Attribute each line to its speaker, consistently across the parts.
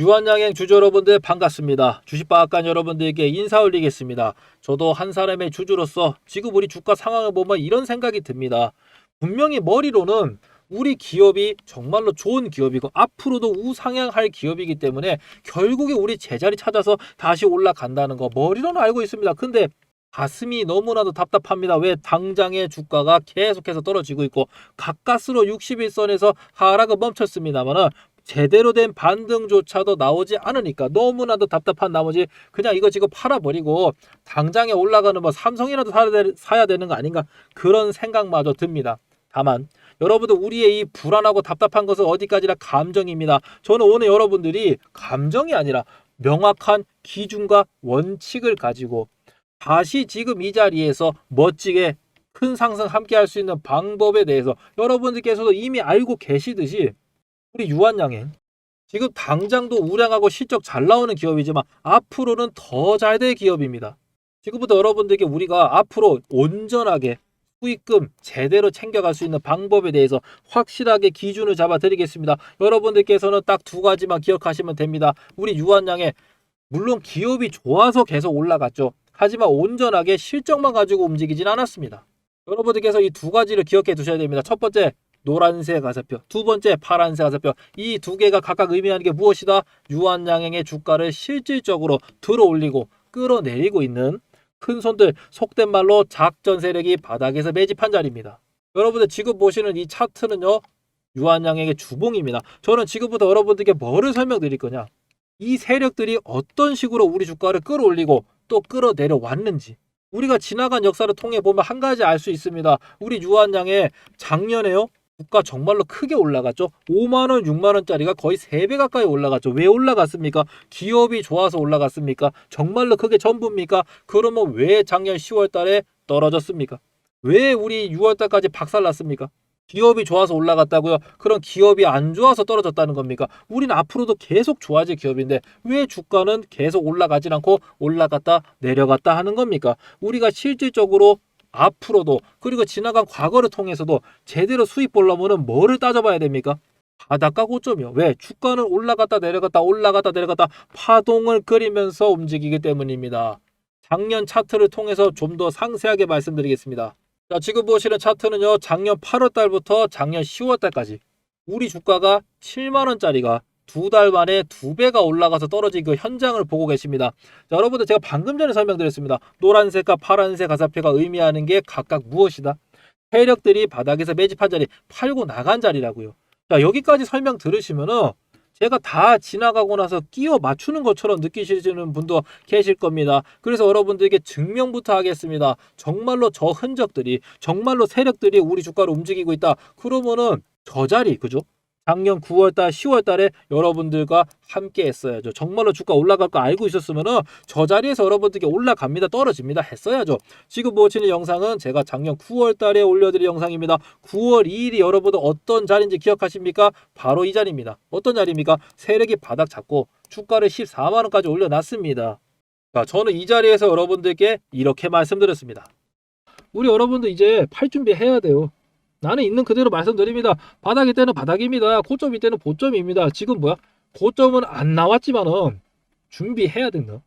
Speaker 1: 유한양행 주주 여러분들 반갑습니다. 주식방앗간 여러분들께 인사 올리겠습니다. 저도 한 사람의 주주로서 지금 우리 주가 상황을 보면 이런 생각이 듭니다. 분명히 머리로는 우리 기업이 정말로 좋은 기업이고 앞으로도 우상향할 기업이기 때문에 결국에 우리 제자리 찾아서 다시 올라간다는 거 머리로는 알고 있습니다. 근데 가슴이 너무나도 답답합니다. 왜 당장의 주가가 계속해서 떨어지고 있고 가까스로 61선에서 하락은 멈췄습니다만은 제대로 된 반등조차도 나오지 않으니까 너무나도 답답한 나머지 그냥 이거 지금 팔아버리고 당장에 올라가는 뭐 삼성이라도 사야, 되, 사야 되는 거 아닌가 그런 생각마저 듭니다. 다만 여러분들 우리의 이 불안하고 답답한 것은 어디까지나 감정입니다. 저는 오늘 여러분들이 감정이 아니라 명확한 기준과 원칙을 가지고 다시 지금 이 자리에서 멋지게 큰 상승 함께 할 수 있는 방법에 대해서 여러분들께서도 이미 알고 계시듯이 우리 유한양행 지금 당장도 우량하고 실적 잘 나오는 기업이지만 앞으로는 더 잘 될 기업입니다. 지금부터 여러분들께 우리가 앞으로 온전하게 수익금 제대로 챙겨갈 수 있는 방법에 대해서 확실하게 기준을 잡아 드리겠습니다. 여러분들께서는 딱 두 가지만 기억하시면 됩니다. 우리 유한양에 물론 기업이 좋아서 계속 올라갔죠. 하지만 온전하게 실적만 가지고 움직이진 않았습니다. 여러분들께서 이 두 가지를 기억해 두셔야 됩니다. 첫 번째, 노란색 가사표, 두 번째 파란색 가사표. 이 두 개가 각각 의미하는 게 무엇이다? 유한양행의 주가를 실질적으로 들어올리고 끌어내리고 있는 큰 손들, 속된 말로 작전 세력이 바닥에서 매집한 자리입니다. 여러분들 지금 보시는 이 차트는요, 유한양행의 주봉입니다. 저는 지금부터 여러분들께 뭐를 설명드릴 거냐? 이 세력들이 어떤 식으로 우리 주가를 끌어올리고 또 끌어내려 왔는지 우리가 지나간 역사를 통해 보면 한 가지 알 수 있습니다. 우리 유한양의 작년에요. 주가 정말로 크게 올라갔죠. 5만 원, 6만 원짜리가 거의 3배 가까이 올라갔죠. 왜 올라갔습니까? 기업이 좋아서 올라갔습니까? 정말로 그게 전부입니까? 그러면 왜 작년 10월 달에 떨어졌습니까? 왜 우리 6월 달까지 박살났습니까? 기업이 좋아서 올라갔다고요? 그럼 기업이 안 좋아서 떨어졌다는 겁니까? 우리는 앞으로도 계속 좋아질 기업인데 왜 주가는 계속 올라가진 않고 올라갔다 내려갔다 하는 겁니까? 우리가 실질적으로 앞으로도 그리고 지나간 과거를 통해서도 제대로 수익 보려면은 뭐를 따져봐야 됩니까? 바닥과 고점이요. 왜? 주가는 올라갔다 내려갔다 올라갔다 내려갔다 파동을 그리면서 움직이기 때문입니다. 작년 차트를 통해서 좀 더 상세하게 말씀드리겠습니다. 자, 지금 보시는 차트는요. 작년 8월 달부터 작년 10월 달까지 우리 주가가 7만 원짜리가 두 달 만에 두 배가 올라가서 떨어진 그 현장을 보고 계십니다. 자, 여러분들 제가 방금 전에 설명드렸습니다. 노란색과 파란색 가사표가 의미하는 게 각각 무엇이다? 세력들이 바닥에서 매집한 자리, 팔고 나간 자리라고요. 자, 여기까지 설명 들으시면은 제가 다 지나가고 나서 끼워 맞추는 것처럼 느끼시는 분도 계실 겁니다. 그래서 여러분들에게 증명부터 하겠습니다. 정말로 저 흔적들이, 정말로 세력들이 우리 주가를 움직이고 있다. 그러면은 저 자리, 그죠? 작년 9월달, 10월달에 여러분들과 함께 했어야죠. 정말로 주가 올라갈 거 알고 있었으면은 저 자리에서 여러분들께 올라갑니다, 떨어집니다 했어야죠. 지금 보시는 영상은 제가 작년 9월달에 올려드린 영상입니다. 9월 2일이 여러분들 어떤 자리인지 기억하십니까? 바로 이 자리입니다. 어떤 자리입니까? 세력이 바닥 잡고 주가를 14만 원까지 올려놨습니다. 자, 저는 이 자리에서 여러분들께 이렇게 말씀드렸습니다. 우리 여러분들 이제 팔 준비해야 돼요. 나는 있는 그대로 말씀드립니다. 바닥일 때는 바닥입니다. 고점일 때는 고점입니다. 지금 뭐야? 고점은 안 나왔지만은 준비해야 된다.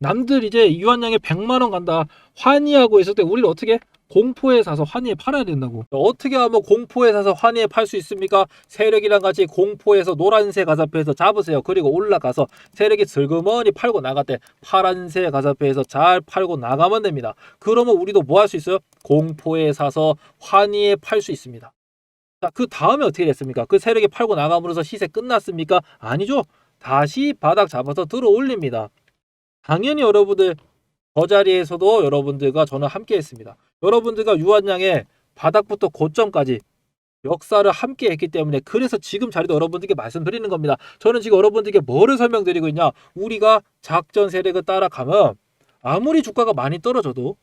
Speaker 1: 남들 이제 유한양에 100만 원 간다. 환희하고 있을 때 우리를 어떻게 공포에 사서 환희에 팔아야 된다고. 어떻게 하면 공포에 사서 환희에 팔 수 있습니까? 세력이랑 같이 공포에서 노란색 가사표에서 잡으세요. 그리고 올라가서 세력이 슬그머니 팔고 나갈 때 파란색 가사표에서 잘 팔고 나가면 됩니다. 그러면 우리도 뭐 할 수 있어요? 공포에 사서 환희에 팔 수 있습니다. 자, 그 다음에 어떻게 됐습니까? 그 세력이 팔고 나감으로써 시세 끝났습니까? 아니죠. 다시 바닥 잡아서 들어 올립니다. 당연히 여러분들 저 자리에서도 여러분들과 저는 함께 했습니다. 여러분들과 유한양의 바닥부터 고점까지 역사를 함께 했기 때문에 그래서 지금 자리도 여러분들께 말씀드리는 겁니다. 저는 지금 여러분들께 뭐를 설명드리고 있냐? 우리가 작전 세력을 따라가면 아무리 주가가 많이 떨어져도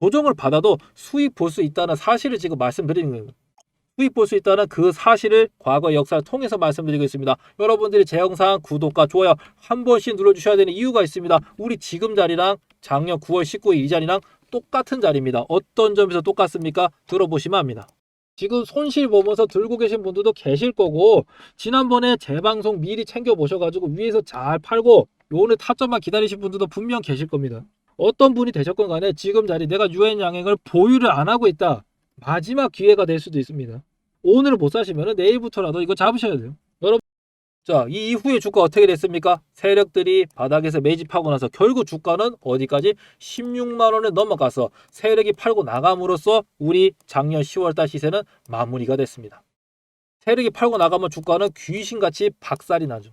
Speaker 1: 조정을 받아도 수익 볼 수 있다는 사실을 지금 말씀드리는 거예요. 수익 볼 수 있다는 그 사실을 과거 역사를 통해서 말씀드리고 있습니다. 여러분들이 제 영상 구독과 좋아요 한 번씩 눌러주셔야 되는 이유가 있습니다. 우리 지금 자리랑 작년 9월 19일 이 자리랑 똑같은 자리입니다. 어떤 점에서 똑같습니까? 들어보시면 압니다. 지금 손실 보면서 들고 계신 분들도 계실 거고 지난번에 재방송 미리 챙겨 보셔가지고 위에서 잘 팔고 오늘 타점만 기다리신 분들도 분명 계실 겁니다. 어떤 분이 되셨건 간에 지금 자리 내가 유엔 양행을 보유를 안 하고 있다. 마지막 기회가 될 수도 있습니다. 오늘 못 사시면 내일부터라도 이거 잡으셔야 돼요. 여러분 자, 이 이후에 주가 어떻게 됐습니까? 세력들이 바닥에서 매집하고 나서 결국 주가는 어디까지 16만 원에 넘어가서 세력이 팔고 나감으로써 우리 작년 10월 달 시세는 마무리가 됐습니다. 세력이 팔고 나가면 주가는 귀신같이 박살이 나죠.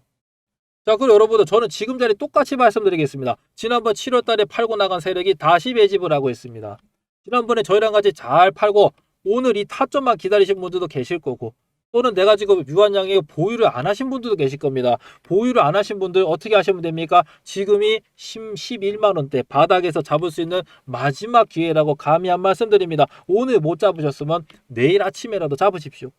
Speaker 1: 자, 그리고 여러분들 저는 지금 자리 똑같이 말씀드리겠습니다. 지난번 7월 달에 팔고 나간 세력이 다시 매집을 하고 있습니다. 지난번에 저희랑 같이 잘 팔고 오늘 이 타점만 기다리신 분들도 계실 거고 또는 내가 지금 유한양에 보유를 안 하신 분들도 계실 겁니다. 보유를 안 하신 분들 어떻게 하시면 됩니까? 지금이 10, 11만 원대 바닥에서 잡을 수 있는 마지막 기회라고 감히 한 말씀 드립니다. 오늘 못 잡으셨으면 내일 아침에라도 잡으십시오.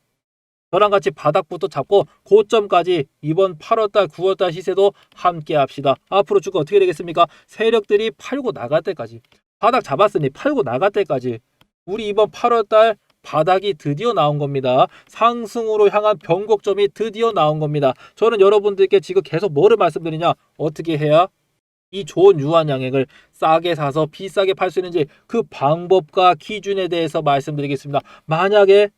Speaker 1: 저랑 같이 바닥부터 잡고 고점까지 이번 8월달, 9월달 시세도 함께 합시다. 앞으로 주가 어떻게 되겠습니까? 세력들이 팔고 나갈 때까지 바닥 잡았으니 팔고 나갈 때까지 우리 이번 8월달 바닥이 드디어 나온 겁니다. 상승으로 향한 변곡점이 드디어 나온 겁니다. 저는 여러분들께 지금 계속 뭐를 말씀드리냐? 어떻게 해야 이 좋은 유한 양액을 싸게 사서 비싸게 팔 수 있는지 그 방법과 기준에 대해서 말씀드리겠습니다. 만약에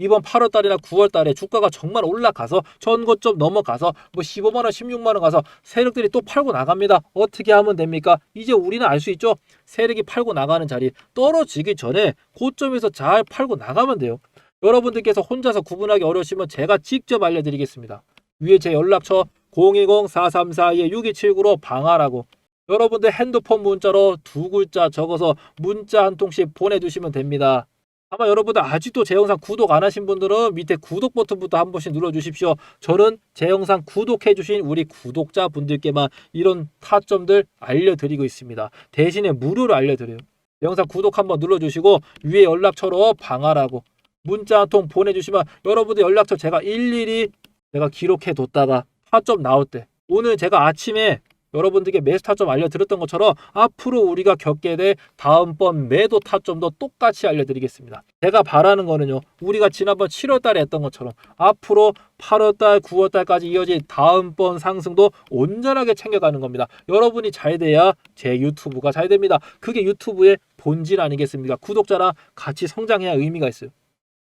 Speaker 1: 이번 8월 달이나 9월 달에 주가가 정말 올라가서 전고점 넘어가서 뭐 15만 원, 16만 원 가서 세력들이 또 팔고 나갑니다. 어떻게 하면 됩니까? 이제 우리는 알 수 있죠. 세력이 팔고 나가는 자리 떨어지기 전에 고점에서 잘 팔고 나가면 돼요. 여러분들께서 혼자서 구분하기 어려우시면 제가 직접 알려드리겠습니다. 위에 제 연락처 010-4342-6279로 방하라고 여러분들 핸드폰 문자로 두 글자 적어서 문자 한 통씩 보내주시면 됩니다. 아마 여러분들 아직도 제 영상 구독 안 하신 분들은 밑에 구독 버튼부터 한 번씩 눌러주십시오. 저는 제 영상 구독해주신 우리 구독자분들께만 이런 타점들 알려드리고 있습니다. 대신에 무료로 알려드려요. 영상 구독 한번 눌러주시고 위에 연락처로 방하라고 문자 한 통 보내주시면 여러분들 연락처 제가 일일이 제가 기록해 뒀다가 타점 나올 때 오늘 제가 아침에 여러분들께 매수 타점 알려드렸던 것처럼 앞으로 우리가 겪게 될 다음번 매도 타점도 똑같이 알려드리겠습니다. 제가 바라는 거는요. 우리가 지난번 7월 달에 했던 것처럼 앞으로 8월 달, 9월 달까지 이어질 다음번 상승도 온전하게 챙겨가는 겁니다. 여러분이 잘 돼야 제 유튜브가 잘 됩니다. 그게 유튜브의 본질 아니겠습니까? 구독자랑 같이 성장해야 의미가 있어요.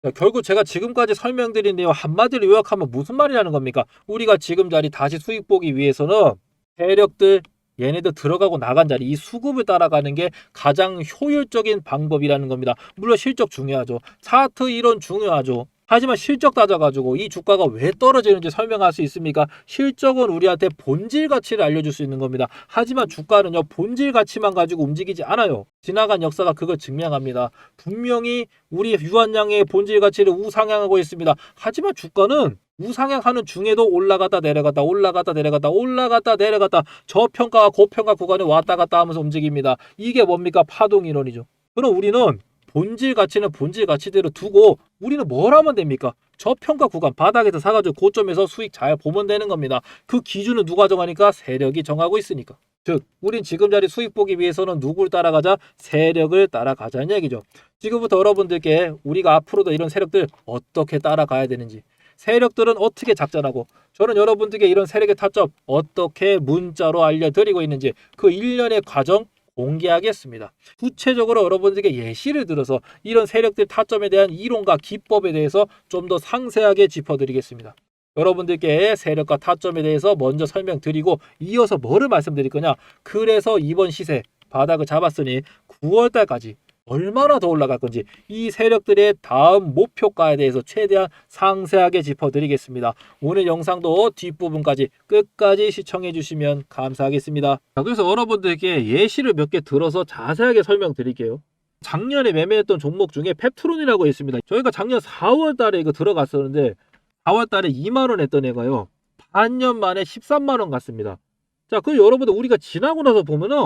Speaker 1: 자, 결국 제가 지금까지 설명드린 내용 한마디로 요약하면 무슨 말이라는 겁니까? 우리가 지금 자리 다시 수익 보기 위해서는 세력들 얘네들 들어가고 나간 자리 이 수급을 따라가는 게 가장 효율적인 방법이라는 겁니다. 물론 실적 중요하죠. 차트 이론 중요하죠. 하지만 실적 따져가지고 이 주가가 왜 떨어지는지 설명할 수 있습니까? 실적은 우리한테 본질 가치를 알려줄 수 있는 겁니다. 하지만 주가는요, 본질 가치만 가지고 움직이지 않아요. 지나간 역사가 그걸 증명합니다. 분명히 우리 유한양의 본질 가치를 우상향하고 있습니다. 하지만 주가는 우상향하는 중에도 올라갔다 내려갔다 올라갔다 내려갔다 올라갔다 내려갔다 저평가와 고평가 구간에 왔다 갔다 하면서 움직입니다. 이게 뭡니까? 파동 이론이죠. 그럼 우리는 본질 가치는 본질 가치대로 두고 우리는 뭘 하면 됩니까? 저평가 구간 바닥에서 사가지고 고점에서 수익 잘 보면 되는 겁니다. 그 기준은 누가 정하니까? 세력이 정하고 있으니까. 즉, 우린 지금 자리 수익 보기 위해서는 누굴 따라가자? 세력을 따라가자는 얘기죠. 지금부터 여러분들께 우리가 앞으로도 이런 세력들 어떻게 따라가야 되는지 세력들은 어떻게 작전하고 저는 여러분들께 이런 세력의 타점 어떻게 문자로 알려드리고 있는지 그 일련의 과정 공개하겠습니다. 구체적으로 여러분들께 예시를 들어서 이런 세력들 타점에 대한 이론과 기법에 대해서 좀 더 상세하게 짚어드리겠습니다. 여러분들께 세력과 타점에 대해서 먼저 설명드리고 이어서 뭐를 말씀드릴 거냐? 그래서 이번 시세 바닥을 잡았으니 9월 달까지 얼마나 더 올라갈 건지 이 세력들의 다음 목표가에 대해서 최대한 상세하게 짚어드리겠습니다. 오늘 영상도 뒷부분까지 끝까지 시청해 주시면 감사하겠습니다. 자, 그래서 여러분들께 예시를 몇 개 들어서 자세하게 설명드릴게요. 작년에 매매했던 종목 중에 펩트론이라고 있습니다. 저희가 작년 4월 달에 이거 들어갔었는데 4월 달에 2만 원 했던 애가요. 반년 만에 13만 원 갔습니다. 자, 그 여러분들 우리가 지나고 나서 보면은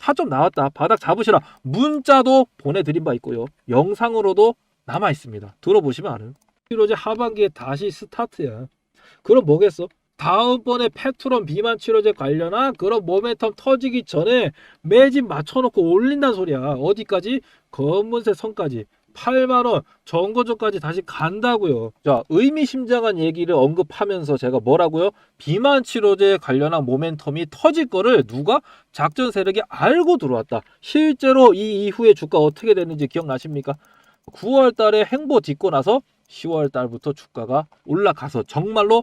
Speaker 1: 타점 나왔다 바닥 잡으시라 문자도 보내드린 바 있고요. 영상으로도 남아 있습니다. 들어보시면 알아요. 이제 하반기에 다시 스타트야. 그럼 뭐겠어? 다음번에 페트론 비만 치료제 관련한 그런 모멘텀 터지기 전에 매집 맞춰놓고 올린다는 소리야. 어디까지? 검은색 선까지. 8만원 정거조까지 다시 간다고요. 자, 의미심장한 얘기를 언급하면서 제가 뭐라고요? 비만 치료제 관련한 모멘텀이 터질 거를 누가 작전 세력이 알고 들어왔다. 실제로 이 이후에 주가 어떻게 됐는지 기억나십니까? 9월 달에 행보 딛고 나서 10월 달부터 주가가 올라가서 정말로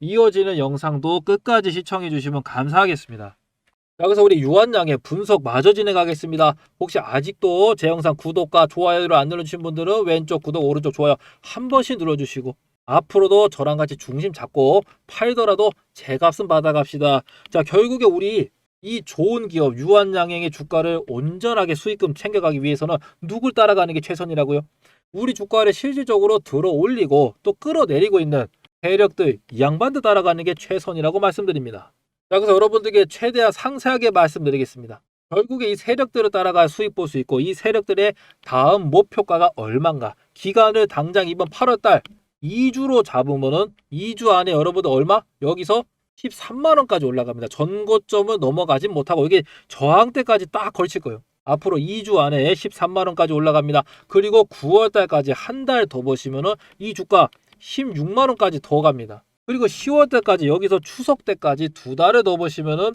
Speaker 1: 이어지는 영상도 끝까지 시청해 주시면 감사하겠습니다. 자, 그래서 우리 유한양의 분석 마저 진행하겠습니다. 혹시 아직도 제 영상 구독과 좋아요를 안 눌러주신 분들은 왼쪽 구독, 오른쪽 좋아요 한 번씩 눌러주시고 앞으로도 저랑 같이 중심 잡고 팔더라도 제 값은 받아갑시다. 자, 결국에 우리 이 좋은 기업 유한양행의 주가를 온전하게 수익금 챙겨가기 위해서는 누굴 따라가는 게 최선이라고요? 우리 주가를 실질적으로 들어 올리고 또 끌어내리고 있는 세력들 이 양반들 따라가는 게 최선이라고 말씀드립니다. 자, 그래서 여러분들께 최대한 상세하게 말씀드리겠습니다. 결국에 이 세력들을 따라가 수익 볼 수 있고 이 세력들의 다음 목표가가 얼마인가 기간을 당장 이번 8월달 2주로 잡으면은 2주 안에 여러분들 얼마? 여기서 13만 원까지 올라갑니다. 전고점을 넘어가진 못하고 이게 저항대까지 딱 걸칠 거예요. 앞으로 2주 안에 13만 원까지 올라갑니다. 그리고 9월 달까지 한 달 더 보시면은 이 주가 16만 원까지 더 갑니다. 그리고 10월 달까지 여기서 추석 때까지 두 달을 더 보시면은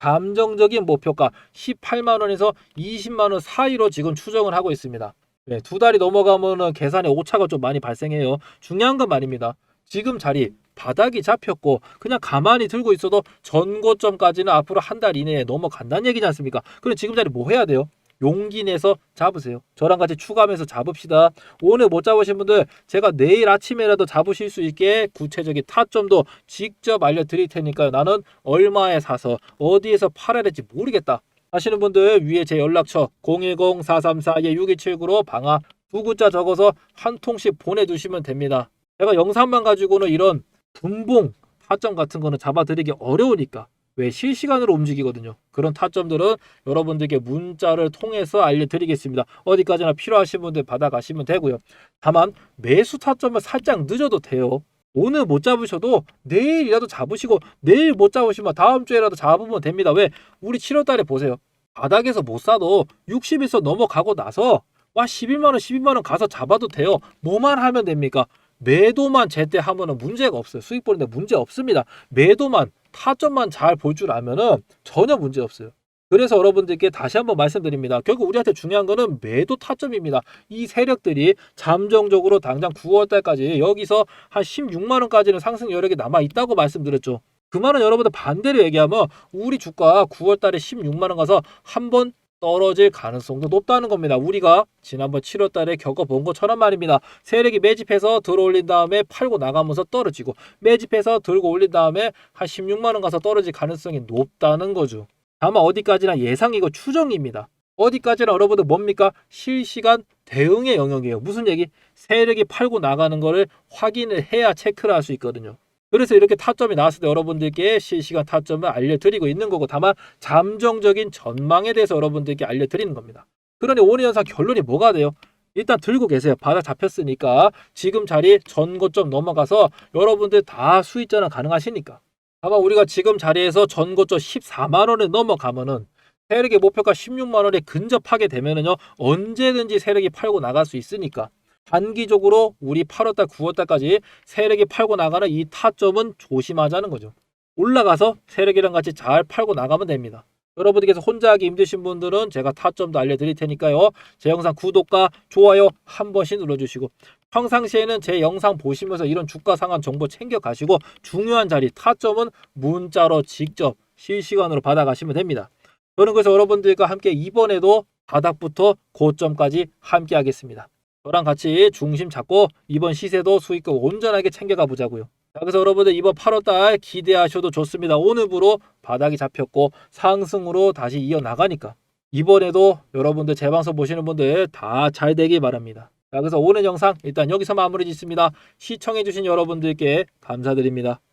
Speaker 1: 감정적인 목표가 18만 원에서 20만 원 사이로 지금 추정을 하고 있습니다. 네, 두 달이 넘어가면은 계산에 오차가 좀 많이 발생해요. 중요한 건 말입니다. 지금 자리 바닥이 잡혔고 그냥 가만히 들고 있어도 전고점까지는 앞으로 한 달 이내에 넘어간다는 얘기지 않습니까? 그럼 지금 자리 뭐 해야 돼요? 용기 내서 잡으세요. 저랑 같이 추가하면서 잡읍시다. 오늘 못 잡으신 분들 제가 내일 아침에라도 잡으실 수 있게 구체적인 타점도 직접 알려드릴 테니까요. 나는 얼마에 사서 어디에서 팔아야 될지 모르겠다. 하시는 분들 위에 제 연락처 010-434-6279로 방아 두 글자 적어서 한 통씩 보내주시면 됩니다. 제가 영상만 가지고는 이런 분봉 타점 같은 거는 잡아드리기 어려우니까 왜 실시간으로 움직이거든요. 그런 타점들은 여러분들께 문자를 통해서 알려드리겠습니다. 어디까지나 필요하신 분들 받아가시면 되고요. 다만 매수 타점을 살짝 늦어도 돼요. 오늘 못 잡으셔도 내일이라도 잡으시고 내일 못 잡으시면 다음 주에라도 잡으면 됩니다. 왜? 우리 7월 달에 보세요. 바닥에서 못 사도 60에서 넘어가고 나서 와 11만 원, 12만 원 가서 잡아도 돼요. 뭐만 하면 됩니까? 매도만 제때 하면은 문제가 없어요. 수익 보는데 문제 없습니다. 매도만 타점만 잘 볼 줄 알면은 전혀 문제 없어요. 그래서 여러분들께 다시 한번 말씀드립니다. 결국 우리한테 중요한 거는 매도 타점입니다. 이 세력들이 잠정적으로 당장 9월 달까지 여기서 한 16만 원까지는 상승 여력이 남아 있다고 말씀드렸죠. 그 말은 여러분들 반대로 얘기하면 우리 주가 9월 달에 16만 원 가서 한 번 떨어질 가능성도 높다는 겁니다. 우리가 지난번 7월 달에 겪어본 것처럼 말입니다. 세력이 매집해서 들어 올린 다음에 팔고 나가면서 떨어지고 매집해서 들고 올린 다음에 한 16만 원 가서 떨어질 가능성이 높다는 거죠. 다만 어디까지나 예상이고 추정입니다. 어디까지나 여러분들 뭡니까? 실시간 대응의 영역이에요. 무슨 얘기? 세력이 팔고 나가는 거를 확인을 해야 체크를 할 수 있거든요. 그래서 이렇게 타점이 나왔을 때 여러분들께 실시간 타점을 알려드리고 있는 거고 다만 잠정적인 전망에 대해서 여러분들께 알려드리는 겁니다. 그러니 오늘 영상 결론이 뭐가 돼요? 일단 들고 계세요. 바닥 잡혔으니까 지금 자리 전고점 넘어가서 여러분들 다 수익 전환 가능하시니까. 다만 우리가 지금 자리에서 전고점 14만 원을 넘어가면은 세력의 목표가 16만 원에 근접하게 되면은요 언제든지 세력이 팔고 나갈 수 있으니까 단기적으로 우리 8월달 9월달까지 세력이 팔고 나가는 이 타점은 조심하자는 거죠. 올라가서 세력이랑 같이 잘 팔고 나가면 됩니다. 여러분들께서 혼자 하기 힘드신 분들은 제가 타점도 알려드릴 테니까요. 제 영상 구독과 좋아요 한 번씩 눌러주시고 평상시에는 제 영상 보시면서 이런 주가 상한 정보 챙겨가시고 중요한 자리 타점은 문자로 직접 실시간으로 받아가시면 됩니다. 저는 그래서 여러분들과 함께 이번에도 바닥부터 고점까지 함께 하겠습니다. 저랑 같이 중심 잡고 이번 시세도 수익금 온전하게 챙겨가 보자고요. 자, 그래서 여러분들 이번 8월달 기대하셔도 좋습니다. 오늘부로 바닥이 잡혔고 상승으로 다시 이어 나가니까 이번에도 여러분들 제 방송 보시는 분들 다 잘 되길 바랍니다. 자, 그래서 오늘 영상 일단 여기서 마무리 짓습니다. 시청해주신 여러분들께 감사드립니다.